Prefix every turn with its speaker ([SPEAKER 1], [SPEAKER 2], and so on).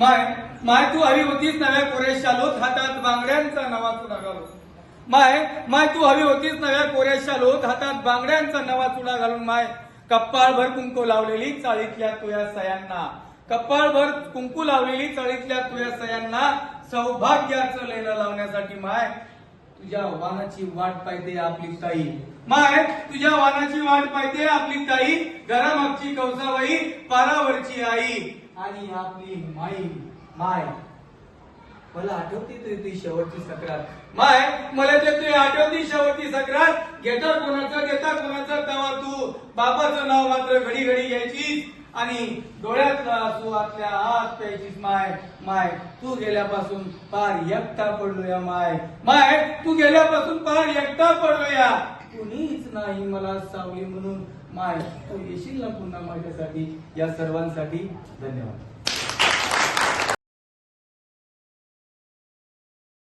[SPEAKER 1] माय माय तू हवी होतीस नव्या कोरेशा लोत हातात बांगड्यांचा नवा चुडा घालून माय माय तू हवी होतीस नव्या कोरेशा लोत हातात बांगड्यांचा नवा चुडा घालून माय. कप्पाळभर कुंकू लावलेली चाळीतल्या तुया सयांना. कप्पाळभर कुंकू लावलेली चाळीतल्या तुया सयांना सौभाग्याचं लेणं लावण्यासाठी माय. तुझ्या वाहनाची वाट पाहिजे आपली ताई. माय तुझ्या वाहनाची वाट पाहिजे आपली ताई. घरामागची कौसाबाई पारावरची आई. आणि आपली माई माय. मला आठवते तुझी ती शेवटची सक्रात माय मला ते तुझी आठवती शेवटची सक्रात घेता कोणाचं देता कोणाचं तेव्हा तू. बापाचं नाव मात्र घडी घडी घ्यायची आणि डोळ्यातला आसू आतल्या आत प्यायचीस माय माय. तू गेल्यापासून पार एकटा पडलोया माय. माय तू गेल्यापासून पार एकटा पडलोया. कुणीच नाही मला सावली म्हणून माय तू येशील ना पुन्हा माझ्यासाठी? या सर्वांसाठी धन्यवाद.